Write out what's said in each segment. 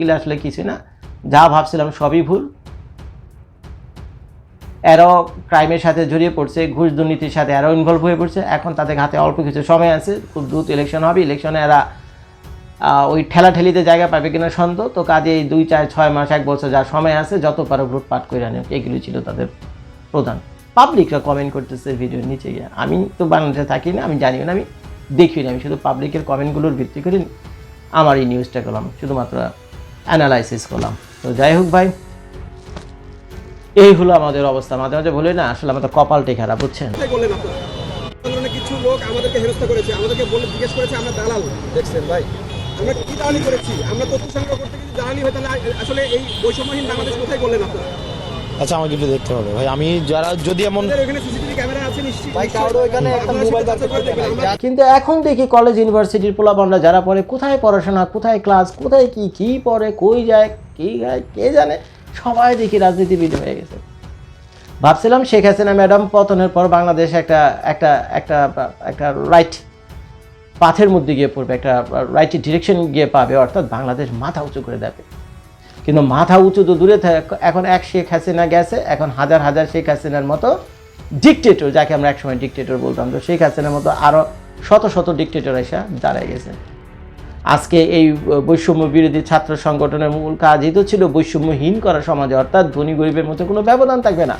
এগুলো আসলে কিছু না। যা ভাবছিলাম সবই ভুল। এরাও ক্রাইমের সাথে জড়িয়ে পড়ছে, ঘুষ দুর্নীতির সাথে এরাও ইনভলভ হয়ে পড়ছে। এখন তাদের হাতে অল্প কিছু সময় আছে, খুব দ্রুত ইলেকশন হবে। ইলেকশনে এরা ওই ঠেলাঠেলিতে জায়গা পাবে কিনা সন্দেহ। তো কাজে এই দুই, চার, ছয় মাস, এক বছর যা সময় আছে, যত পারো গ্রুপ পাঠ করে আনে এগুলো ছিল তাদের প্রধান। পাবলিকরা কমেন্ট করতেছে ভিডিওর নিচে গিয়ে। আমি তো বাংলাদেশে থাকি না, আমি জানিও না, আমি দেখি না। আমি শুধু পাবলিকের কমেন্টগুলোর ভিত্তি করে আমার এই নিউজটা করলাম। শুধুমাত্র অ্যানালাইসিস করলাম। তো যাই হোক ভাই, এই হলো আমাদের অবস্থা। মাঝে মাঝে বলি না, আসলে আমাদের কপালটি খারাপ, বুঝছেন? কিছু লোক আমাদেরকে হেরস্ত করেছে। আমাদেরকে বলে জিজ্ঞেস করেছে, আমরা দালাল। দেখছেন ভাই, আমরা কি দালালি করেছি? আমরা তথ্য সংগ্রহ করতে গিয়ে দালালি হয়ে, তাহলে আসলে এই বৈষম্যহীন বাংলাদেশ কোথায় করলেন আপনারা? আচ্ছা আমাকে একটু দেখতে হবে। ভাই আমি যারা যদি এমন কিন্তু এখন দেখি কলেজ ইউনিভার্সিটির পোলাপানরা যারা পড়ে কোথায় পড়াশোনা কোথায় ক্লাস কোথায় কি কি পড়ে কই যায় কি যায় কে জানে? সবাই দেখি রাজনীতিবিদ হয়ে গেছে। ভাবছিলাম শেখ হাসিনা ম্যাডাম পতনের পর বাংলাদেশ একটা একটা একটা একটা রাইট পাথের মধ্যে গিয়ে পড়বে একটা রাইট ডিরেকশন গিয়ে পাবে অর্থাৎ বাংলাদেশ মাথা উঁচু করে দেবে। কিন্তু মাথা উঁচু তো দূরে থাক, এখন এক শেখ হাসিনা গেছে, এখন হাজার হাজার শেখ হাসিনার মতো ডিকটেটর যাকে আমরা একসময় ডিকটেটর বলতাম। তো শেখ হাসিনার মতো আরও শত শত ডিকটেটর এসে দাঁড়ায় গেছে। আজকে এই বৈষম্য বিরোধী ছাত্র সংগঠনের মূল কাজই তো ছিল বৈষম্যহীন করা সমাজে, অর্থাৎ ধনী গরিবের মধ্যে কোনো ব্যবধান থাকবে না।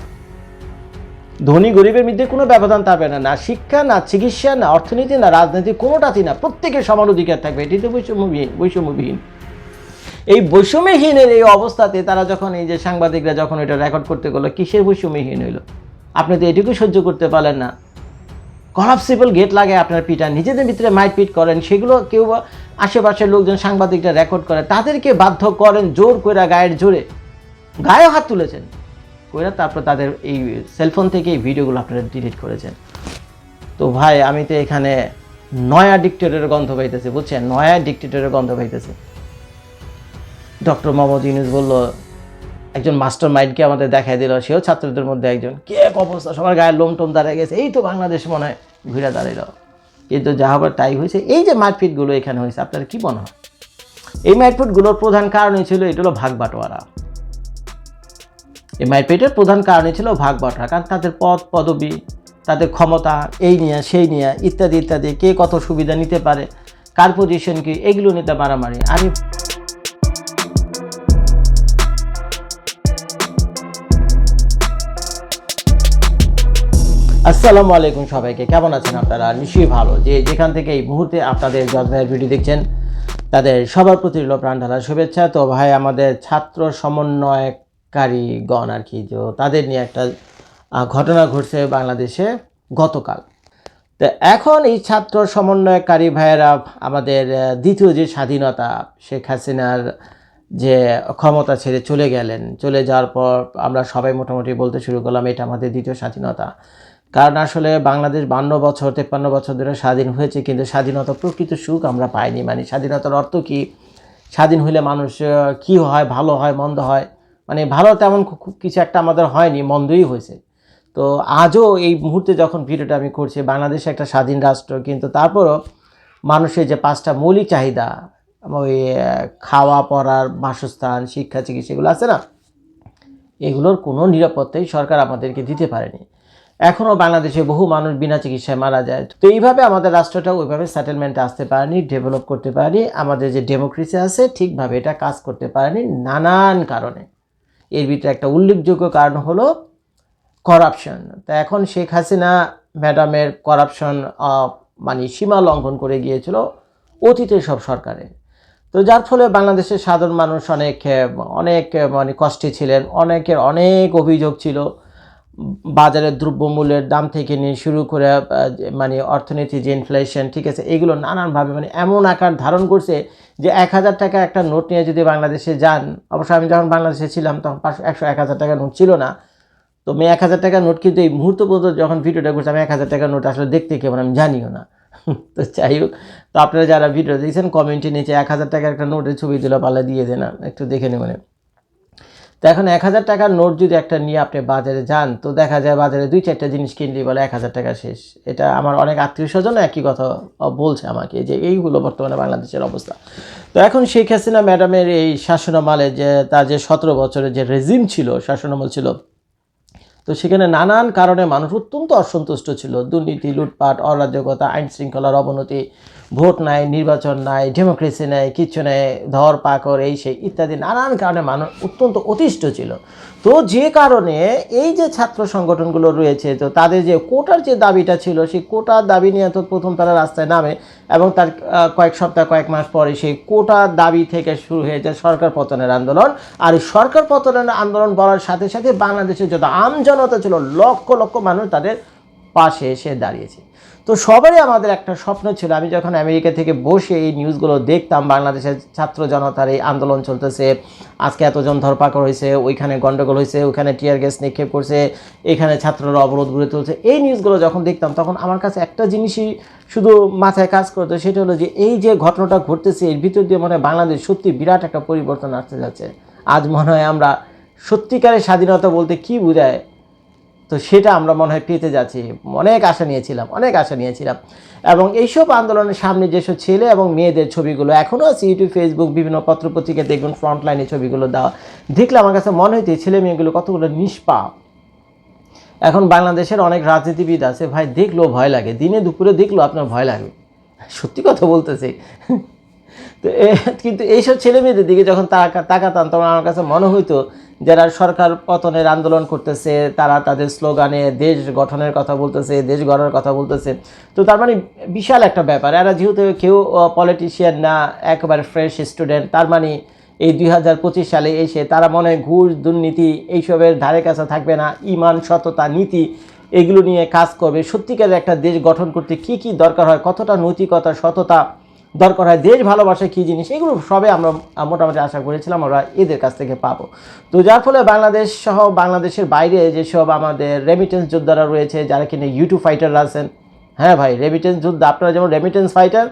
ধনী গরিবের মধ্যে কোনো ব্যবধান থাকবে না না শিক্ষা, না চিকিৎসা, না অর্থনীতি, না রাজনীতি, কোনোটাতেই না, প্রত্যেকের সমান অধিকার থাকবে। এটি তো বৈষম্যবিহীন বৈষম্যবিহীন এই বৈষম্যহীনের এই অবস্থাতে তারা যখন এই যে সাংবাদিকরা যখন এটা রেকর্ড করতে গেলো, কিসের বৈষম্যহীন হইল? আপনি তো এটুকু সহ্য করতে পারলেন না। কলাপসিবল গেট লাগে আপনার পিঠা, নিজেদের ভিতরে মাইপিট করেন, সেগুলো কেউ আশেপাশের লোকজন, সাংবাদিকরা রেকর্ড করে, তাদেরকে বাধ্য করেন জোর করে গায়ের জোরে। গায়ে হাত তুলেছেন। করে তারপর তাদের এই সেলফোন থেকে এই ভিডিওগুলো আপনারা ডিলিট করেছেন। তো ভাই, আমি তো এখানে নয়া ডিক্টেটরের গন্ধ পাইতেছি, বুঝছেন? নয়া ডিক্টেটরের গন্ধ পাইতেছে। ডক্টর মোহাম্মদ ইউনুস বলল, একজন মাস্টার মাইন্ডকে আমাদের দেখাই দিল, সেও ছাত্রদের মধ্যে একজন। কে এক অবস্থা, সবার গায়ে লোম টোম দাঁড়িয়ে গেছে, এই তো বাংলাদেশ মনে হয় ঘুরে দাঁড়াইল। কিন্তু যা হবার তাই হয়েছে, এই যে মারপিটগুলো এখানে হয়েছে, আপনার কি মনে হয়? এই মারপিটগুলোর প্রধান কারণই ছিল, এটা হলো ভাগ বাটোয়ারা। এই মারপিটের প্রধান কারণই ছিল ভাগ বাটোয়ারা, কারণ তাদের পদ, পদবি, তাদের ক্ষমতা, এই নিয়ে, সেই নিয়ে, ইত্যাদি ইত্যাদি, কে কত সুবিধা নিতে পারে, কার পজিশন কি, এগুলো নিতে মারামারি। আরে আসসালামু আলাইকুম সবাইকে। কেমন আছেন আপনারা? নিশ্চয়ই ভালো। যে যেখান থেকে এই মুহূর্তে আপনাদের জজ ভাইয়ের ভিডিও দেখছেন, তাদের সবার প্রতি রইল প্রাণ ঢালার শুভেচ্ছা। তো ভাই, আমাদের ছাত্র সমন্বয়কারীগণ আর কি, তো তাদের নিয়ে একটা ঘটনা ঘটছে বাংলাদেশে গতকাল। তো এখন এই ছাত্র সমন্বয়কারী ভাইয়েরা, আমাদের দ্বিতীয় যে স্বাধীনতা, শেখ হাসিনার যে ক্ষমতা ছেড়ে চলে গেলেন, চলে যাওয়ার পর আমরা সবাই মোটামুটি বলতে শুরু করলাম, এটা আমাদের দ্বিতীয় স্বাধীনতা। কারণ আসলে বাংলাদেশ বান্ন বছর, তেপ্পান্ন বছর ধরে স্বাধীন হয়েছে, কিন্তু স্বাধীনতা প্রকৃত সুখ আমরা পাইনি। মানে স্বাধীনতার অর্থ কি? স্বাধীন হলে মানুষ কি হয়, ভালো হয়, মন্দ হয়? মানে ভালো তেমন কিছু একটা আমাদের হয়নি, মন্দই হয়েছে। তো আজও এই মুহূর্তে যখন ভিডিওটা আমি করছি, বাংলাদেশ একটা স্বাধীন রাষ্ট্র, কিন্তু তারপরও মানুষের যে পাঁচটা মৌলিক চাহিদা, ওই খাওয়া, পড়ার, বাসস্থান, শিক্ষা, চিকিৎসা, এগুলো আছে না? এগুলোর কোনো নিরাপত্তাই সরকার আমাদেরকে দিতে পারেনি। এখনও বাংলাদেশে বহু মানুষ বিনা চিকিৎসায় মারা যায়। তো এইভাবে আমাদের রাষ্ট্রটা ওইভাবে সেটেলমেন্টে আসতে পারেনি ডেভেলপ করতে পারেনি। আমাদের যে ডেমোক্রেসি আছে, ঠিকভাবে এটা কাজ করতে পারেনি নানান কারণে। এর ভিতরে একটা উল্লেখযোগ্য কারণ হলো করাপশন তা এখন শেখ হাসিনা ম্যাডামের করাপশন মানে সীমা লঙ্ঘন করে গিয়েছিল অতীতের সব সরকারে। তো যার ফলে বাংলাদেশের সাধারণ মানুষ অনেক অনেক মানে কষ্টে ছিলেন। অনেকের অনেক অভিযোগ ছিল বাজারের দ্রব্যমূল্যের দাম থেকে নিয়ে শুরু করে মানে অর্থনীতি, যে ইনফ্লেশন ঠিক আছে, এগুলো নানানভাবে মানে এমন আকার ধারণ করছে যে এক হাজার টাকা একটা নোট নিয়ে যদি বাংলাদেশে যান, অবশ্য আমি যখন বাংলাদেশে ছিলাম তখন পাঁচশো, একশো, এক হাজার টাকা নোট ছিল না। তো আমি এক হাজার টাকার নোট কিন্তু এই মুহূর্ত পর্যন্ত যখন ভিডিওটা করছি, আমি এক হাজার টাকার নোট আসলে দেখতে কেমন আমি জানিও না। তো যাই হোক, তো আপনারা যারা ভিডিও দেখছেন কমেন্টে নিচে এক হাজার টাকার একটা নোটের ছবি দিলে, পাল্লা দিয়ে দেন, একটু দেখে নেবেন। তো এখন এক হাজার টাকার নোট যদি একটা নিয়ে আপনি বাজারে যান, তো দেখা যায় বাজারে দুই চারটা জিনিস কিনলেই বলে এক হাজার টাকা শেষ। এটা আমার অনেক আত্মীয় স্বজন একই কথা বলছে আমাকে যে এইগুলো বর্তমানে বাংলাদেশের অবস্থা। তো এখন শেখ হাসিনা ম্যাডামের এই শাসনামালে যে তার যে সতেরো বছরের যে রেজিম ছিল, শাসনামল ছিল, তো সেখানে নানান কারণে মানুষ অত্যন্ত অসন্তুষ্ট ছিল। দুর্নীতি, লুটপাট, অরাজকতা আইন শৃঙ্খলার অবনতি ভোট নাই, নির্বাচন নাই ডেমোক্রেসি নাই কিচ্ছু নেই, ধর পাকর, এই সেই ইত্যাদি নানান কারণে মানুষ অত্যন্ত অতিষ্ঠ ছিল। তো যে কারণে এই যে ছাত্র সংগঠনগুলো রয়েছে, তো তাদের যে কোটার যে দাবিটা ছিল, সেই কোটার দাবি নিয়ে তো প্রথম তারা রাস্তায় নামে এবং তার কয়েক সপ্তাহ, কয়েক মাস পরে সেই কোটার দাবি থেকে শুরু হয়ে যায় সরকার পতনের আন্দোলন। আর সরকার পতনের আন্দোলন বলার সাথে সাথে বাংলাদেশের যত আমজনতা ছিল, লক্ষ লক্ষ মানুষ তাদের পাশে এসে দাঁড়িয়েছে। তো সবারই আমাদের একটা স্বপ্ন ছিল। আমি যখন আমেরিকা থেকে বসে এই নিউজগুলো দেখতাম, বাংলাদেশের ছাত্র জনতার এই আন্দোলন চলতেছে, আজকে এতজন ধরপাকড় হয়েছে, ওইখানে গন্ডগোল হয়েছে, ওইখানে টিয়ার গ্যাস নিক্ষেপ করছে, এখানে ছাত্ররা অবরোধ গড়ে তুলছে, এই নিউজগুলো যখন দেখতাম তখন আমার কাছে একটা জিনিসই শুধু মাথায় কাজ করতো, সেটা হলো যে এই যে ঘটনাটা ঘটতেছে, এর ভিতর দিয়ে মনে হয় বাংলাদেশ সত্যি বিরাট একটা পরিবর্তন আসতে যাচ্ছে। আজ মনে হয় আমরা সত্যিকারের স্বাধীনতা বলতে কি বোঝায়? তো সেটা আমরা মনে হয় পেতে যাচ্ছি। অনেক আশা নিয়েছিলাম, অনেক আশা নিয়েছিলাম। এবং এইসব আন্দোলনের সামনে যেসব ছেলে এবং মেয়েদের ছবিগুলো এখনও আছে ইউটিউব ফেসবুক বিভিন্ন পত্রপত্রিকা দেখবেন ফ্রন্ট লাইনে ছবিগুলো দেওয়া। দেখলে আমার কাছে মনে হইতে ছেলে মেয়েগুলো কতগুলো নিষ্পাপ। এখন বাংলাদেশের অনেক রাজনীতিবিদ আছে, ভাই দেখলেও ভয় লাগে। দিনে দুপুরে দেখলেও আপনার ভয় লাগবে সত্যি কথা বলতেছি। তো কিন্তু এইসব ছেলে মেয়েদের দিকে যখন তাকা, তাকাতাম, তখন আমার কাছে মনে হইতো যারা সরকার পতনের আন্দোলন করতেছে, তারা তাদের স্লোগানে দেশ গঠনের কথা বলতেছে, দেশ গড়ার কথা বলতেছে। তো তার মানে বিশাল একটা ব্যাপার। এরা যেহেতু কেউ পলিটিশিয়ান না, একেবারে ফ্রেশ স্টুডেন্ট তার মানে এই দুই হাজার পঁচিশ সালে এসে তারা মনে ঘুষ, দুর্নীতি এইসবের ধারে কাছে থাকবে না। ইমান, সততা, নীতি এগুলো নিয়ে কাজ করবে। সত্যিকারের একটা দেশ গঠন করতে কি কি দরকার হয়? কতটা নৈতিকতা, সততা দরকার হয়, দেশ ভালোবাসা কী জিনিস, এগুলো সবে আমরা মোটামুটি আশা করেছিলাম, আমরা এদের কাছ থেকে পাবো। তো যার ফলে বাংলাদেশ সহ বাংলাদেশের বাইরে যেসব আমাদের রেমিটেন্স যোদ্ধারা রয়েছে, যারা কিনা ইউটিউব ফাইটাররা আছেন হ্যাঁ ভাই রেমিটেন্স যোদ্ধা, আপনারা যেমন রেমিটেন্স ফাইটার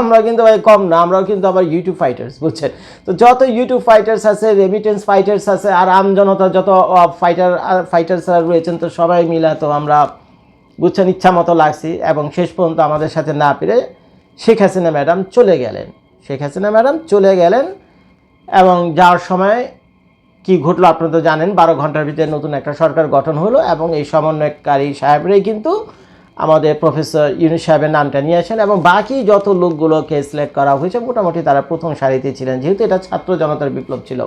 আমরা কিন্তু ভাই কম না, আমরাও কিন্তু আবার ইউটিউব ফাইটার্স বুঝছেন? তো যত ইউটিউব ফাইটার্স আছে রেমিটেন্স ফাইটার্স আছে, আর আম জনতা যত ফাইটার ফাইটার্সরা রয়েছেন, তো সবাই মিলে তো আমরা, বুঝছেন, ইচ্ছা মতো লাগছি, এবং শেষ পর্যন্ত আমাদের সাথে না পেরে শেখ হাসিনা ম্যাডাম চলে গেলেন। শেখ হাসিনা ম্যাডাম চলে গেলেন এবং যাওয়ার সময় কি ঘটলো আপনারা তো জানেন, বারো ঘণ্টার ভিতরে নতুন একটা সরকার গঠন হলো এবং এই সমন্বয়কারী সাহেবরাই কিন্তু আমাদের প্রফেসর ইউনুস সাহেবের নামটা নিয়ে আসেন এবং বাকি যত লোকগুলোকে সিলেক্ট করা হয়েছে, মোটামুটি তারা প্রথম সারিতে ছিলেন। যেহেতু এটা ছাত্র জনতার বিপ্লব ছিল।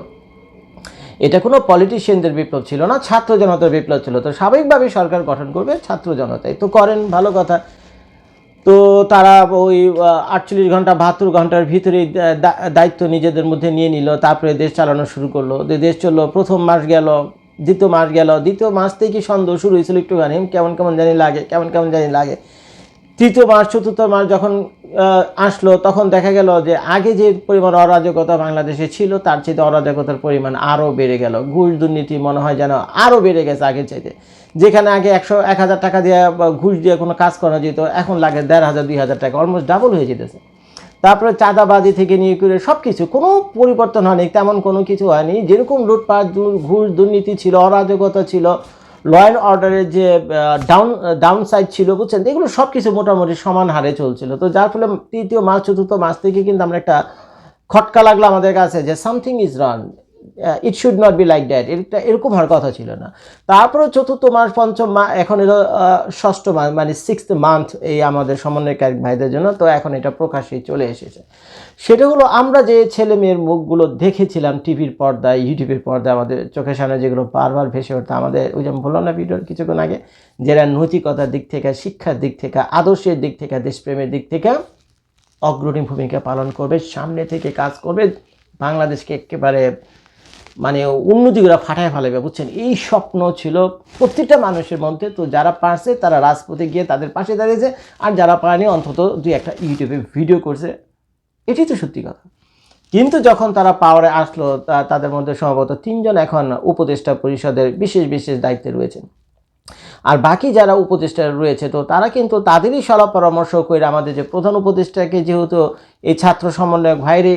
এটা কোনো পলিটিশিয়ানদের বিপ্লব ছিল না, ছাত্র জনতার বিপ্লব ছিল। তো স্বাভাবিকভাবেই সরকার গঠন করবে ছাত্র জনতাই। তো করেন, ভালো কথা। তো তারা ওই আটচল্লিশ ঘণ্টা, বাহাত্তর ঘণ্টার দা- দায়িত্ব নিজেদের মধ্যে নিয়ে নিল, তারপরে দেশ চালানো শুরু করল। দেশ চলল, প্রথম মাস গেল, দ্বিতীয় মাস গেল, দ্বিতীয় মাস থেকে সন্দেহ শুরু হয়েছিল একটুখানি, কেমন কেমন জানি লাগে, কেমন কেমন জানি লাগে। তৃতীয় মাস, চতুর্থ মাস যখন আসলো, তখন দেখা গেল যে আগে যে পরিমাণ অরাজকতা বাংলাদেশে ছিল, তার চাইতে অরাজকতার পরিমাণ আরও বেড়ে গেল। ঘুষ দুর্নীতি মনে হয় যেন আরও বেড়ে গেছে আগের চাইতে। যেখানে আগে একশো, এক হাজার টাকা দিয়ে ঘুষ দিয়ে কোনো কাজ করা যেত, এখন লাগে দেড় হাজার, দুই হাজার টাকা অলমোস্ট ডাবল হয়ে যেতেছে। তারপরে চাঁদাবাজি থেকে নিয়ে করে সব কিছু কোনো পরিবর্তন হয়নি, তেমন কোনো কিছু হয়নি। যেরকম লুটপাট ঘুষ, দুর্নীতি ছিল, অরাজকতা ছিল ল অ্যান্ড অর্ডারের যে ডাউন ডাউন সাইড ছিল, বুঝছেন? এগুলো সব কিছু মোটামুটি সমান হারে চলছিল। তো যার ফলে তৃতীয় মাস, চতুর্থ মাস থেকে কিন্তু আমরা একটা খটকা লাগল আমাদের কাছে যে something is run it should not be like that এটা এরকম হওয়ার কথা ছিল না। তারপরে চতুর্থ মাস পঞ্চম মাস এখন আহ, ষষ্ঠ মাস মানে সিক্সথ মান্থ এই আমাদের সমন্বয়কারী ভাইদের জন্য তো এখন এটা প্রকাশ্যে চলে এসেছে। সেটা হলো আমরা যে ছেলে মেয়ের মুখগুলো দেখেছিলাম টিভির পর্দায় ইউটিউবের পর্দায় আমাদের চোখের সামনে যেগুলো বারবার ভেসে উঠতো আমাদের ওই যেমন বললাম না ভিডিওর কিছুক্ষণ আগে যারা নৈতিকতার দিক থেকে শিক্ষার দিক থেকে আদর্শের দিক থেকে দেশপ্রেমের দিক থেকে অগ্রণী ভূমিকা পালন করবে সামনে থেকে কাজ করবে বাংলাদেশকে একেবারে মানে উন্নতিগুলো ফাটায় ফেলাবে, বুঝছেন? এই স্বপ্ন ছিল প্রত্যেকটা মানুষের মধ্যে। তো যারা পারছে, তারা রাজপথে গিয়ে তাদের পাশে দাঁড়িয়েছে। আর যারা পারেনি, অন্তত দুই একটা ইউটিউবে ভিডিও করছে। এটাই তো সত্যি কথা। কিন্তু যখন তারা পাওয়ারে আসলো তাদের মধ্যে সম্ভবত তিনজন এখন উপদেষ্টা পরিষদের বিশেষ বিশেষ দায়িত্বে রয়েছেন। আর বাকি যারা উপদেষ্টা রয়েছে, তো তারা কিন্তু তাদেরই সলা পরামর্শ করে আমাদের যে প্রধান উপদেষ্টাকে যেহেতু এই ছাত্র সমন্বয়ক ভাইরে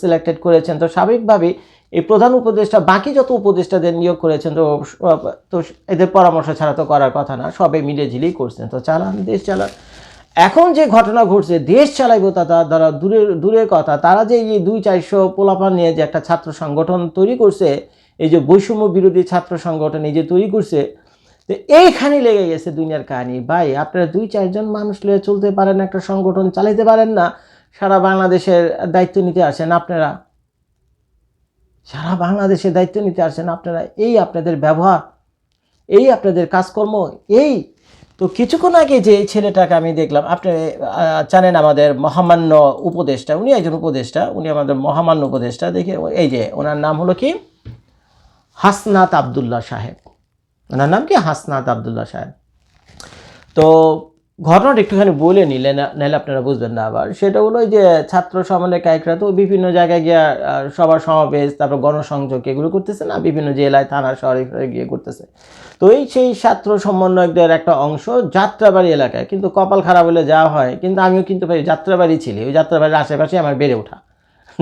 সিলেক্টেড করেছেন, তো স্বাভাবিকভাবেই এই প্রধান উপদেষ্টা, বাকি যত উপদেষ্টাদের নিয়োগ করেছেন, তো তো এদের পরামর্শ ছাড়া তো করার কথা না, সবে মিলে ঝিলেই করছেন। তো চালান, দেশ চালান। এখন যে ঘটনা ঘটছে, দেশ চালাইব তা দ্বারা দূরের দূরের কথা। তারা যে এই দুই চারশো পোলাপান নিয়ে যে একটা ছাত্র সংগঠন তৈরি করছে, এই যে বৈষম্য বিরোধী ছাত্র সংগঠন এই যে তৈরি করছে, তো এইখানে লেগে গেছে দুনিয়ার কাহিনী। ভাই, আপনারা দুই চারজন মানুষ নিয়ে চলতে পারেন, একটা সংগঠন চালাইতে পারেন না, সারা বাংলাদেশের দায়িত্ব নিতে আসেন আপনারা। সারা বাংলাদেশের দায়িত্ব নিতে আসেন আপনারা, এই আপনাদের ব্যবহার, এই আপনাদের কাজকর্ম, এই। তো কিছুক্ষণ আগে যে ছেলেটাকে আমি দেখলাম, আপনি জানেন আমাদের মহামান্য উপদেষ্টা, উনি একজন উপদেষ্টা, উনি আমাদের মহামান্য উপদেষ্টা, দেখে এই যে ওনার নাম হলো কি? হাসনাত আবদুল্লাহ সাহেব। ওনার নাম কি? হাসনাত আবদুল্লাহ সাহেব। তো ঘটনাটা একটুখানি বলে নিলে নাহলে আপনারা বুঝবেন না আবার। সেটা হলো যে ছাত্র সমন্বয়কারীরা তো বিভিন্ন জায়গায় গিয়ে সবার সমাবেশ, তারপর গণসংযোগ এগুলো করতেছে না, বিভিন্ন জেলায় থানা শহরে শহরে গিয়ে করতেছে। তো এই সেই ছাত্র সমন্বয়কদের একটা অংশ যাত্রাবাড়ি এলাকায়, কিন্তু কপাল খারাপ হলে যাওয়া হয়, কিন্তু আমিও কিন্তু ভাই যাত্রাবাড়ি ছিলি, ওই যাত্রাবাড়ির আশেপাশে আমার বেড়ে ওঠা।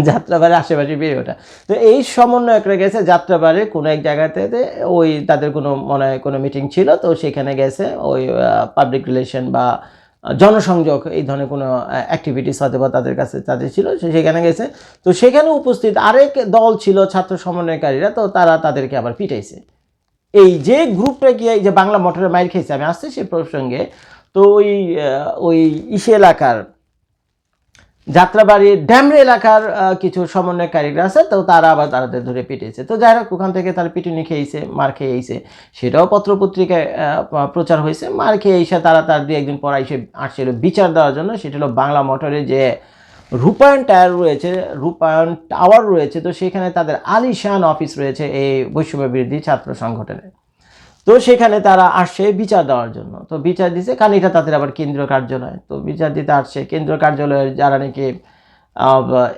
যাত্রাবাড়ির আশেপাশে বেড়ে ওঠা। তো এই সমন্বয় সমন্বয়করা গেছে যাত্রাবাড়ির কোনো এক জায়গাতে ওই তাদের কোনো মনে হয় কোনো মিটিং ছিল, তো সেখানে গেছে ওই পাবলিক রিলেশন বা জনসংযোগ এই ধরনের কোনো অ্যাক্টিভিটিস হয়তো বা তাদের কাছে তাদের ছিল, সে সেখানে গেছে। তো সেখানে উপস্থিত আরেক দল ছিল ছাত্র সমন্বয়কারীরা, তো তারা তাদেরকে আবার পিটাইছে। এই যে গ্রুপটা গিয়ে এই যে বাংলা মোটরের মাইর খেয়েছে, আমি আসছি সেই প্রসঙ্গে। তো ওই ওই ইসে এলাকার যাত্রাবাড়ির ড্যামরে এলাকার কিছু সমন্বয়কারীরা আছে, তো তারা আবার তাদের ধরে পিটিয়েছে। তো যাই হোক, ওখান থেকে তারা পিটুনি খেয়েছে, মার খেয়েছে। সেটাও পত্রপত্রিকায় প্রচার হয়েছে। মার খেয়ে এসে তারা তার দিয়ে একদিন পর এসে আসছিল বিচার দেওয়ার জন্য। সেটা হলো বাংলা মোটরে যে রূপায়ণ টায়ার রয়েছে, রূপায়ণ টাওয়ার রয়েছে, তো সেখানে তাদের আলিশান অফিস রয়েছে এই বৈষম্য বিরোধী ছাত্র সংগঠনের। তো সেখানে তারা আসছে বিচার দেওয়ার জন্য। তো বিচার দিছে কারণ এটা তাদের আবার কেন্দ্রীয় কার্যালয়। তো বিচার দিতে আসছে কেন্দ্রীয় কার্যালয়ের যারা নাকি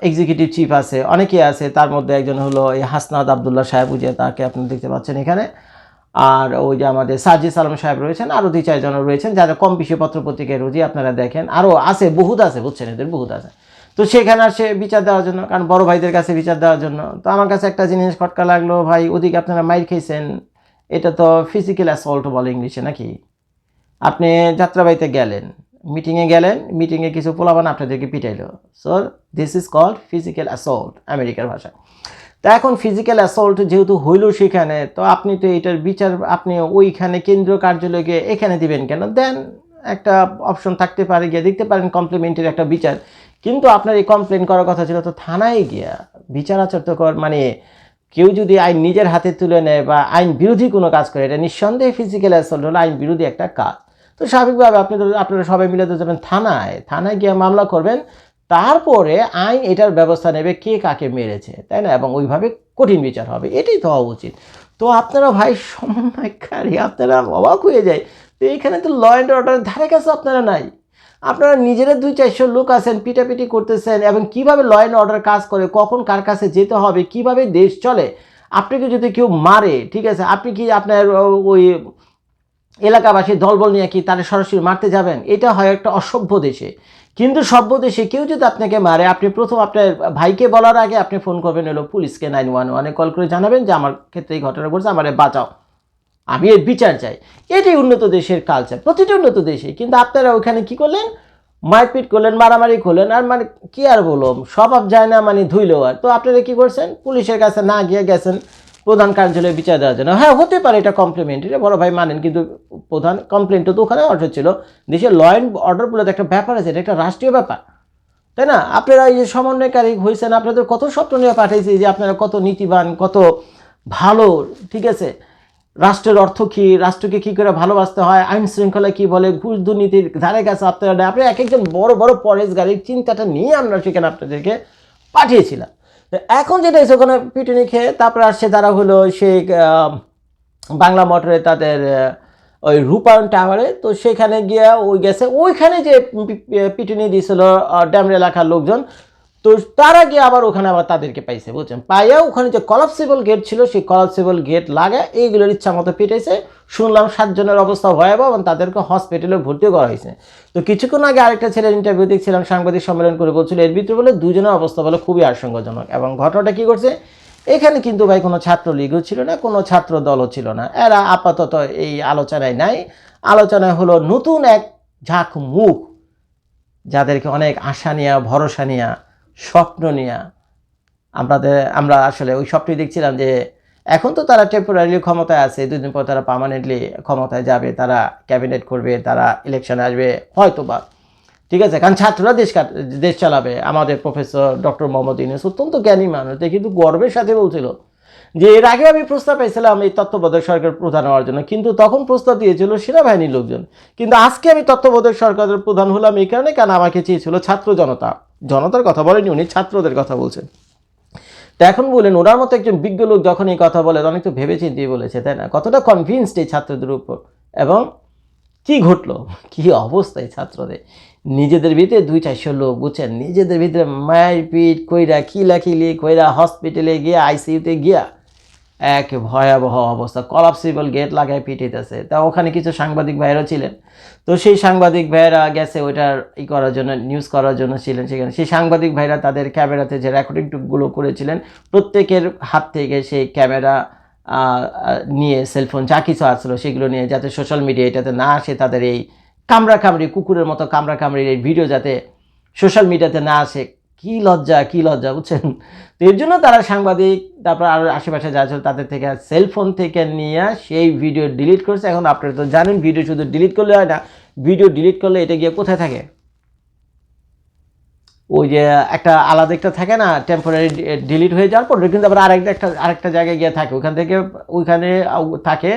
এক্সিকিউটিভ চিফ আছে অনেকেই আছে, তার মধ্যে একজন হলো এই হাসনাদ আবদুল্লাহ সাহেব যে তাকে আপনি দেখতে পাচ্ছেন এখানে। আর ওই যে আমাদের সাজিদ সালাম সাহেব রয়েছেন আরও দুই চারজন রয়েছেন, যারা কম বেশি পত্রপত্রিকায় রোজই আপনারা দেখেন। আরও আছে, বহুত আছে, বুঝছেন এদের বহুত আছে। তো সেখানে আসে বিচার দেওয়ার জন্য, কারণ বড় ভাইদের কাছে বিচার দেওয়ার জন্য। তো আমার কাছে একটা জিনিস খটকা লাগল, ভাই, ওদিকে আপনারা মাইর খেয়েছেন এটা তো ফিজিক্যাল অ্যাসল্ট বলে ইংলিশে নাকি? আপনি যাত্রাবাড়িতে গেলেন মিটিংয়ে গেলেন মিটিংয়ে কিছু পোলাবান আপনাদেরকে পিটাইলো। So this is called physical assault আমেরিকার ভাষা তা এখন ফিজিক্যাল অ্যাসল্ট যেহেতু হইল সেখানে, তো আপনি তো এটার বিচার, আপনি ওইখানে কেন্দ্রীয় কার্যালয়কে এখানে দিবেন কেন? দেন একটা অপশন থাকতে পারে, গিয়ে দেখতে পারেন কমপ্লিমেন্টের একটা বিচার। কিন্তু আপনার এই কমপ্লেন করার কথা ছিল তো থানায় গিয়া বিচার আচার তো মানে কেউ যদি আইন নিজের হাতে তুলে নেয় বা আইন বিরোধী কোনো কাজ করে, এটা নিঃসন্দেহে ফিজিক্যাল অ্যাসল্ট হলো আইন বিরোধী একটা কাজ। তো স্বাভাবিকভাবে আপনি আপনারা সবাই মিলে তো যাবেন থানায়। থানায় গিয়ে মামলা করবেন, তারপরে আইন এটার ব্যবস্থা নেবে কে কাকে মেরেছে, তাই না? এবং ওইভাবে কঠিন বিচার হবে, এটাই তো হওয়া উচিত। তো আপনারা ভাই সমন্বয়কারী, আপনারা অবাক হয়ে যায় তো এইখানে তো ল অ্যান্ড অর্ডারের ধারে কাছে আপনারা নাই। আপনারা নিজেরা দুই চারশো লোক আছেন, পিটাপিটি করতেছেন এবং কীভাবে ল অ্যান্ড অর্ডার কাজ করে, কখন কার কাছে যেতে হবে, কীভাবে দেশ চলে, আপনাকে যদি কেউ মারে, ঠিক আছে, আপনি কি আপনার ওই এলাকাবাসী দলবল নিয়ে কি তারা সরাসরি মারতে যাবেন? এটা হয় একটা অসভ্য দেশে। কিন্তু সভ্য দেশে কেউ যদি আপনাকে মারে, আপনি প্রথম আপনার ভাইকে বলার আগে আপনি ফোন করবেন হলো পুলিশকে নাইন ওয়ান ওয়ানে কল করে জানাবেন যে, আমার ক্ষেত্রে এই ঘটনা ঘটছে, আমার বাঁচাও। আমি এর বিচার চাই। এটাই উন্নত দেশের কালচার প্রতিটি উন্নত দেশে কিন্তু আপনারা ওখানে কি করলেন? মারপিট করলেন, মারামারি করলেন, আর মানে কি আর বললাম স্বভাব যায় না মানে ধুইলো আর। তো আপনারা কি করছেন? পুলিশের কাছে না গিয়ে গেছেন প্রধান কার্যালয়ে বিচার দেওয়ার জন্য। হ্যাঁ হতে পারে এটা কমপ্লিমেন্ট এটা বড় ভাই মানেন, কিন্তু প্রধান কমপ্লেনটা তো ওখানে অর্ডার ছিল। দেশের ল অ্যান্ড অর্ডার বলে একটা ব্যাপার আছে, এটা একটা রাষ্ট্রীয় ব্যাপার। তাই না? আপনারা এই যে সমন্বয়কারী হয়েছেন, আপনাদের কত স্বপ্ন নিয়ে পাঠিয়েছি যে আপনারা কত নীতিবান, কত ভালো, ঠিক আছে? রাষ্ট্রের অর্থ কী? রাষ্ট্রকে কী করে ভালোবাসতে হয়? আইন শৃঙ্খলা কী বলে? ঘুষ দুর্নীতির ধারে কাছে আপনারা। আপনি এক একজন বড় বড় পরেশ গাড়ির চিন্তাটা নিয়ে আমরা সেখানে আপনাদেরকে পাঠিয়েছিলাম। এখন যেটা এসে ওখানে পিটুনি খেয়ে তারপরে আসছে তারা হলো সেই বাংলা মোটরে তাদের ওই রূপায়ণ টাওয়ারে, তো সেখানে গিয়ে ওই গেছে। ওইখানে যে পিটুনি দিয়েছিল ড্যামর এলাকার লোকজন তো তারা আগে আবার ওখানে আবার তাদেরকে পাইছে, বুঝছেন? পাইয়া ওখানে যে কলাপসিবল গেট ছিল, সেই কলাপসিবল গেট লাগা, এইগুলোর ইচ্ছা মতো পিটেছে শুনলাম সাতজনের অবস্থা ভয়াবহ এবং তাদেরকে হসপিটালে ভর্তি করা হয়েছে। তো কিছুক্ষণ আগে আরেকটা ছেলের ইন্টারভিউ দেখছিলাম, সাংবাদিক সম্মেলন করে বলছিল, এর ভিতরে বলে দুজনের অবস্থা বলে খুবই আশঙ্কাজনক এবং ঘটনাটা কি করছে এখানে কিন্তু ভাই কোনো ছাত্রলীগও ছিল না, কোনো ছাত্র দলও ছিল না। এরা আপাতত এই আলোচনায় নাই। আলোচনায় হলো নতুন এক ঝাঁক মুখ, যাদেরকে অনেক আশা নিয়া, ভরসা নিয়া স্বপ্ন নিয়া। আমাদের আমরা আসলে ওই স্বপ্নই দেখছিলাম যে এখন তো তারা টেম্পোরারি ক্ষমতায় আছে, দুদিন পর তারা পার্মানেন্টলি ক্ষমতায় যাবে, তারা ক্যাবিনেট করবে, তারা ইলেকশনে আসবে হয়তো বা ঠিক আছে, কারণ ছাত্ররা দেশ দেশ চালাবে। আমাদের প্রফেসর ডক্টর মোহাম্মদ ইউনুস অত্যন্ত জ্ঞানী মানুষ কিন্তু গর্বের সাথে বলছিল যে এর আগে আমি প্রস্তাব পেয়েছিলাম এই তত্ত্বাবধায়ক সরকার প্রধান হওয়ার জন্য, কিন্তু তখন প্রস্তাব দিয়েছিল সেনাবাহিনীর লোকজন। কিন্তু আজকে আমি তত্ত্বাবধায়ক সরকারের প্রধান হলাম এই কারণে, কারণ আমাকে চেয়েছিল ছাত্র জনতা। জনতার কথা বলেনি, উনি ছাত্রদের কথা বলছেন। তো এখন বলেন, ওনার মতো একজন বিজ্ঞ লোক যখন এই কথা বলে, অনেক তো ভেবে চিন্তিয়ে বলেছে, তাই না? কতটা কনভিন্সড এই ছাত্রদের উপর? এবং কি ঘটলো? কি অবস্থা এই ছাত্রদের? নিজেদের ভিতরে দুই চারশো লোক, বুঝছেন? নিজেদের ভিতরে মায়ের পিঠ কইরা লি কইরা হসপিটালে গিয়া আইসিইউতে গিয়া এক ভয়াবহ অবস্থা। কলাপসিবল গেট লাগায় পিটিতেছে। তা ওখানে কিছু সাংবাদিক ভাইয়েরা ছিলেন। তো সেই সাংবাদিক ভাইয়েরা গেছে ওইটার ই করার জন্য নিউজ করার জন্য ছিলেন সেখানে। সেই সাংবাদিক ভাইরা তাদের ক্যামেরাতে যে রেকর্ডিং রেকর্ডিংটুকগুলো করেছিলেন, প্রত্যেকের হাত থেকে সেই ক্যামেরা নিয়ে সেলফোন যা কিছু আসলো সেগুলো নিয়ে যাতে সোশ্যাল মিডিয়া এটাতে না আসে তাদের এই কামড়া কামড়ি কুকুরের মতো কামড়া কামড়ির এই ভিডিও যাতে সোশ্যাল মিডিয়াতে না আসে। কি লজ্জা কি লজ্জা, বুঝছেন? তো এর জন্য তারা সাংবাদিক, তারপর আরও আশেপাশে যা ছিল তাদের থেকে সেলফোন থেকে নিয়ে সেই ভিডিও ডিলিট করছে। এখন আপনারা তো জানেন ভিডিও শুধু ডিলিট করলে হয় না ভিডিও ডিলিট করলে এটা গিয়ে কোথায় থাকে? ওই যে একটা আলাদা একটা থাকে না টেম্পোরারি ডিলিট হয়ে যাওয়ার পর কিন্তু আবার আরেকটা, একটা, আরেকটা জায়গায় গিয়ে থাকে। ওইখান থেকে, ওইখানে থাকে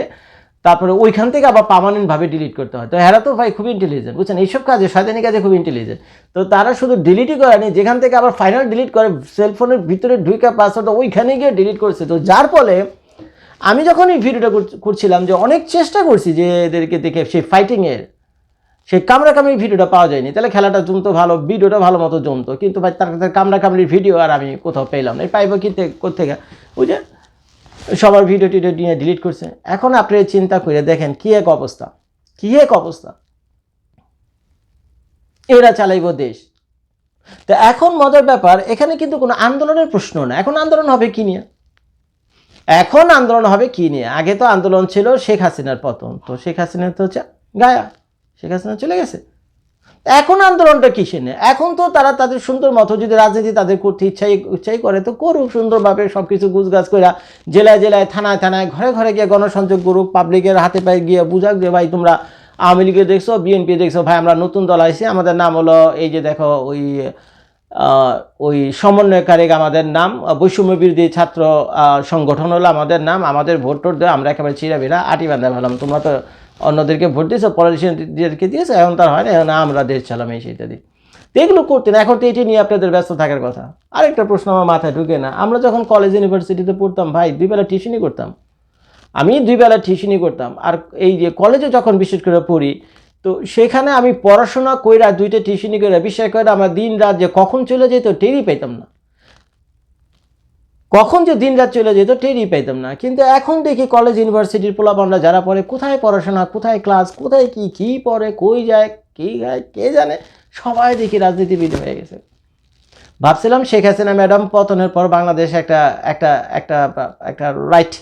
তারপরে ওইখান থেকে আবার পার্মানেন্টভাবে ডিলিট করতে হয়। তো এরা তো ভাই খুব ইন্টেলিজেন্ট বুঝছেন? এইসব কাজে, শয়তানি কাজে খুব ইন্টেলিজেন্ট তো তারা শুধু ডিলিটই করেনি, যেখান থেকে আবার ফাইনাল ডিলিট করে সেলফোনের ভিতরে ঢুকে পাসওয়ার্ড ওইখানে গিয়ে ডিলিট করছে। তো যার ফলে আমি যখন এই ভিডিওটা করছ- করছিলাম যে অনেক চেষ্টা করছি যে এদেরকে দেখে সেই ফাইটিংয়ের সেই কামড়াকামড়ি ভিডিওটা পাওয়া যায়নি। তাহলে খেলাটা জমতো ভালো ভিডিওটা ভালো মতো জমতো। কিন্তু ভাই তার কামড়াকামড়ির ভিডিও আর আমি কোথাও পেলাম না। এই পাইবো কি কোথেকে যে সবার ভিডিও টিডিও নিয়ে ডিলিট করছে। এখন আপনি চিন্তা করে দেখেন কি এক অবস্থা। কি এক অবস্থা। এরা চালাইব দেশ। তো এখন মজার ব্যাপার, এখানে কিন্তু কোনো আন্দোলনের প্রশ্ন না। এখন আন্দোলন হবে কি নিয়ে? এখন আন্দোলন হবে কি নিয়ে? আগে তো আন্দোলন ছিল শেখ হাসিনার পতন। তো শেখ হাসিনা তো হচ্ছে গায়া। শেখ হাসিনা চলে গেছে। এখন আন্দোলনটা কিসে নিয়ে? এখন তো তারা তাদের সুন্দর মতো, যদি রাজনীতি তাদের করতে ইচ্ছাই ইচ্ছাই করে, তো করুক সুন্দরভাবে সব কিছু গুছগাছ করে জেলায় জেলায়, থানায় থানায়, ঘরে ঘরে গিয়ে গণসংযোগ করুক পাবলিকের হাতে পায়ে গিয়ে বুঝাক যে, ভাই, তোমরা আওয়ামী লীগে দেখছ বিএনপি দেখছ, ভাই, আমরা নতুন দল আইছি, আমাদের নাম হলো এই যে দেখো, ওই ওই সমন্বয়কারী আমাদের নাম, বৈষম্য বিরোধী ছাত্র সংগঠন হলো আমাদের নাম, আমাদের ভোট টোট দেয়, আমরা একেবারে চিরাবিরা, আটি বান্ধা ভাবলাম তোমরা তো অন্যদেরকে ভোট দিয়েছ, পলিটিশিয়ানদেরকে দিয়েছে, এখন তার হয় না, এখন আমরা দেশ চালাম, এই সেই ইত্যাদি তো এগুলো করতেন এখন তো এটি নিয়ে আপনাদের ব্যস্ত থাকার কথা। আরেকটা প্রশ্ন আমার মাথায় ঢুকে না, আমরা যখন কলেজ ইউনিভার্সিটিতে পড়তাম, ভাই দুই বেলা টিউশনই করতাম। আমি দুই বেলা টিউশনই করতাম, আর এই যে কলেজে যখন বিশেষ করে পড়ি, তো সেখানে আমি পড়াশোনা কইরা দুইটা টিউশনি করে বিশ্বাস করে আমার দিন রাত যে কখন চলে যেত, টেরই পেতাম না। কখন যে দিন রাত চলে যেত টেরই পেতাম না। কিন্তু এখন দেখি কলেজ ইউনিভার্সিটির পোলাপানরা যারা পড়ে, কোথায় পড়াশোনা, কোথায় ক্লাস কোথায় কি কি পড়ে, কই যায়, কি গায়, কে জানে, সবাই দেখি রাজনীতিবিদ হয়ে গেছে। ভাবছিলাম শেখ হাসিনা ম্যাডাম পতনের পর বাংলাদেশ একটা একটা একটা একটা রাইট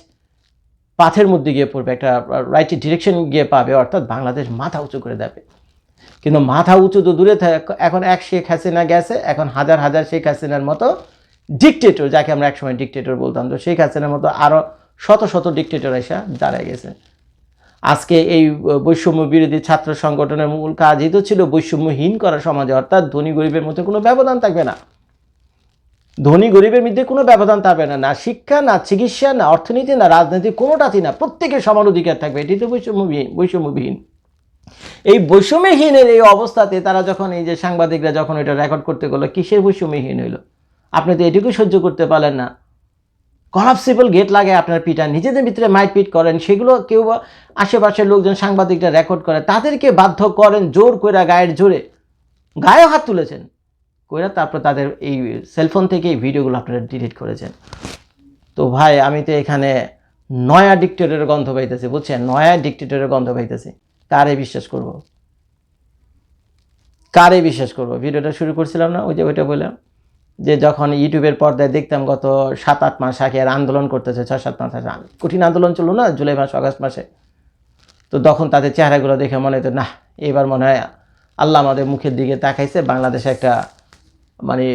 পাথের মধ্যে গিয়ে পড়বে, একটা রাইট ডিরেকশন গিয়ে পাবে, অর্থাৎ বাংলাদেশ মাথা উঁচু করে দেবে। কিন্তু মাথা উঁচু তো দূরে থাক, এখন এক শেখ হাসিনা গেছে, এখন হাজার হাজার শেখ হাসিনার মতো ডিকটেটর যাকে আমরা একসময় ডিকটেটর বলতাম। তো শেখ হাসিনার মতো আরও শত শত ডিকটেটর এসে দাঁড়ায় গেছে। আজকে এই বৈষম্য বিরোধী ছাত্র সংগঠনের মূল কাজই তো ছিল বৈষম্যহীন করা সমাজে। অর্থাৎ ধনী গরিবের মধ্যে কোনো ব্যবধান থাকবে না। ধনী গরিবের মধ্যে কোনো ব্যবধান থাকবে না। না শিক্ষা, না চিকিৎসা, না অর্থনীতি, না রাজনীতি, কোনোটাতেই না। প্রত্যেকের সমান অধিকার থাকবে। এটি তো বৈষম্যবিহীন বৈষম্যবিহীন। এই বৈষম্যহীনের এই অবস্থাতে তারা যখন এই যে সাংবাদিকরা যখন এটা রেকর্ড করতে গেলো, কিসের বৈষম্যহীন হইল? আপনি তো এটুকু সহ্য করতে পারলেন না। কলাপসিবল গেট লাগে আপনার পিটা নিজেদের ভিতরে মাইটপিট করেন, সেগুলো কেউ বা আশেপাশের লোকজন সাংবাদিকরা রেকর্ড করে, তাদেরকে বাধ্য করেন জোর কইরা গায়ের জোরে। গায়েও হাত তুলেছেন, কইরা তারপর তাদের এই সেলফোন থেকে এই ভিডিওগুলো আপনারা ডিলিট করেছেন। তো ভাই, আমি তো এখানে নয়া ডিক্টেটরের গন্ধ পাইতেছি, বুঝছেন? নয়া ডিক্টেটরের গন্ধ পাইতেছি। কারে বিশ্বাস করব? কারে বিশ্বাস করব? ভিডিওটা শুরু করছিলাম না, ওই যে ওইটা বললাম। যে যখন ইউটিউবের পর্দায় দেখতাম গত সাত আট মাস আগে আর আন্দোলন করতেছে ছয় সাত মাস আগে। কঠিন আন্দোলন চলল না জুলাই মাস, আগস্ট মাসে? তো তখন তাদের চেহারাগুলো দেখে মনে হতো না এবার মনে হয় আল্লাহ আমাদের মুখের দিকে তাকাইছে, বাংলাদেশে একটা মানে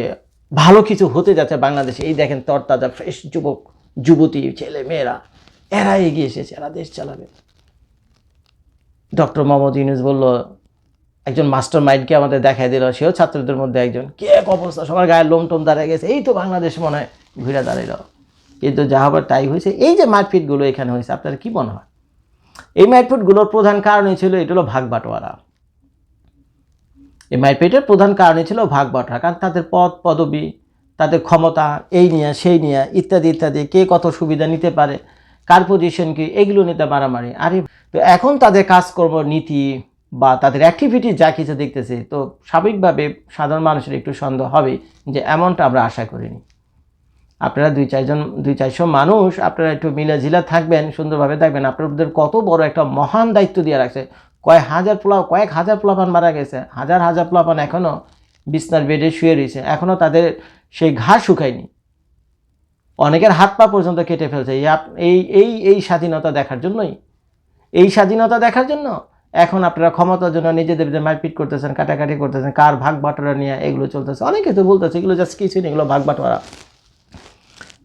ভালো কিছু হতে যাচ্ছে বাংলাদেশে। এই দেখেন তরতাজা ফ্রেশ যুবক, যুবতী, ছেলে, মেয়েরা, এরা এগিয়ে এসেছে, এরা দেশ চালাবে। ডক্টর মোহাম্মদ ইউনুস বলল একজন মাস্টার মাইন্ডকে আমাদের দেখাই দিল, সেও ছাত্রদের মধ্যে একজন। কে এক অবস্থা, সবার গায়ে লোম টোম দাঁড়িয়ে গেছে, এই তো বাংলাদেশ মনে হয় ঘুরে দাঁড়াইল। কিন্তু যা হবার তাই হয়েছে, এই যে মারপিটগুলো এখানে হয়েছে, আপনার কি মনে হয়? এই মারপিটগুলোর প্রধান কারণই ছিল, এটা হলো ভাগ বাটোয়ারা। এই মারপিটের প্রধান কারণই ছিল ভাগ বাটোয়ারা, কারণ তাদের পদ, পদবি, তাদের ক্ষমতা, এই নিয়ে, সেই নিয়ে, ইত্যাদি ইত্যাদি, কে কত সুবিধা নিতে পারে, কার পজিশন কি, এগুলো নিতে মারামারি। আরে, তো এখন তাদের কাজকর্ম, নীতি বা তাদের অ্যাক্টিভিটি যা কিছু দেখতেছে, তো স্বাভাবিকভাবে সাধারণ মানুষের একটু সন্দেহ হবে যে এমনটা আমরা আশা করিনি। আপনারা দুই, চারজন, দুই, চারশো মানুষ আপনারা একটু মিলাঝিলা থাকবেন, সুন্দরভাবে থাকবেন। আপনাদের কত বড় একটা মহান দায়িত্ব দিয়ে রাখছে। কয়েক হাজার পোলা কয়েক হাজার পোলাপান মারা গেছে, হাজার হাজার পোলাপান এখনও বিছনার বেডে শুয়ে রয়েছে এখনও তাদের সেই ঘাস শুকায়নি। অনেকের হাত পা পর্যন্ত কেটে ফেলছে। এই এই এই স্বাধীনতা দেখার জন্যই। এই স্বাধীনতা দেখার জন্য এখন আপনারা ক্ষমতার জন্য নিজেদের মারপিট করতেছেন, কাটাকাটি করতেছেন, কার ভাগ বাটোয়ারা নিয়ে এগুলো চলতেছে? অনেকে তো বলতেছে, এগুলো জাস্ট কিছুই নেই, এগুলো ভাগ বাটোয়ারা।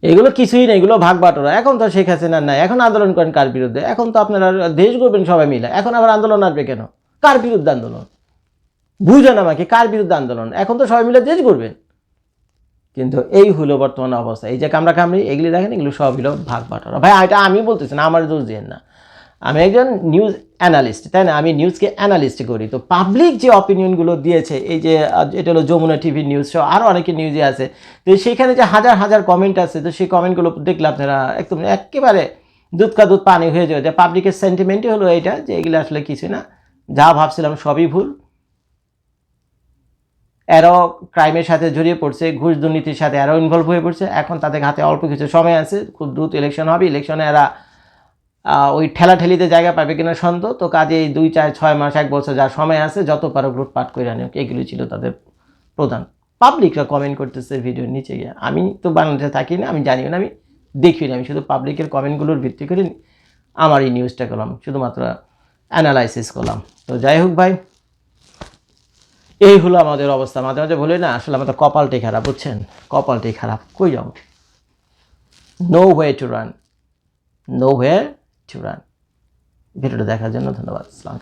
এগুলো কিছুই নেই, এগুলো ভাগ বাটোয়ারা। এখন তো শেখ হাসিনা নাই, এখন আন্দোলন করেন কার বিরুদ্ধে? এখন তো আপনারা দেশ করবেন সবাই মিলে। এখন আবার আন্দোলন আসবে কেন? কার বিরুদ্ধে আন্দোলন? বুঝেন আমাকে, কার বিরুদ্ধে আন্দোলন? এখন তো সবাই মিলে দেশ করবেন কিন্তু এই হলো বর্তমান অবস্থা। এই যে কামড়া কামড়ি এগুলি দেখেন, এগুলো সব হলো ভাগ বাটোয়ারা। ভাই, এটা আমি বলতেছি না, আমার দোষ দিয়েন না। আমি একজন নিউজ অ্যানালিস্ট তাই না? আমি নিউজকে অ্যানালিস্ট করি। তো পাবলিক যে অপিনিয়নগুলো দিয়েছে, এই যে এটা হলো যমুনা টিভি নিউজ সহ আরও অনেকে নিউজে আছে। তো সেখানে যে হাজার হাজার কমেন্ট আছে, তো সেই কমেন্টগুলো দেখলে আপনারা একদম একেবারে দুধ কা দুধ পানি হয়ে যাবে। যে পাবলিকের সেন্টিমেন্টই হলো এইটা, যে এগুলো আসলে কিছু না। যা ভাবছিলাম সবই ভুল। এরাও ক্রাইমের সাথে জড়িয়ে পড়ছে, ঘুষ দুর্নীতির সাথে এরাও ইনভলভ হয়ে পড়ছে। এখন তাদের হাতে অল্প কিছু সময় আছে, খুব দ্রুত ইলেকশন হবে। ইলেকশনে এরা ওই ঠেলাঠেলিতে জায়গা পাবে কিনা সন্দেহ। তো কাজে এই দুই, চার, ছয় মাস, এক বছর যা সময় আছে, যত পারো গ্রুপ পাঠ করে আনি এগুলো ছিল তাদের প্রধান। পাবলিকরা কমেন্ট করতেছে ভিডিওর নিচে গিয়ে। আমি তো বাংলাদেশে থাকি না, আমি জানিও না, আমি দেখি না। আমি শুধু পাবলিকের কমেন্টগুলোর ভিত্তি করে আমার এই নিউজটা করলাম, শুধুমাত্র অ্যানালাইসিস করলাম। তো যাই হোক ভাই, এই হলো আমাদের অবস্থা। মাঝে মাঝে বলি না, আসলে আমাদের কপালটাই খারাপ, বুঝছেন? কপালটাই খারাপ। কই যাও no way to run no way run ভিডিওটা দেখার জন্য ধন্যবাদ। আসসালাম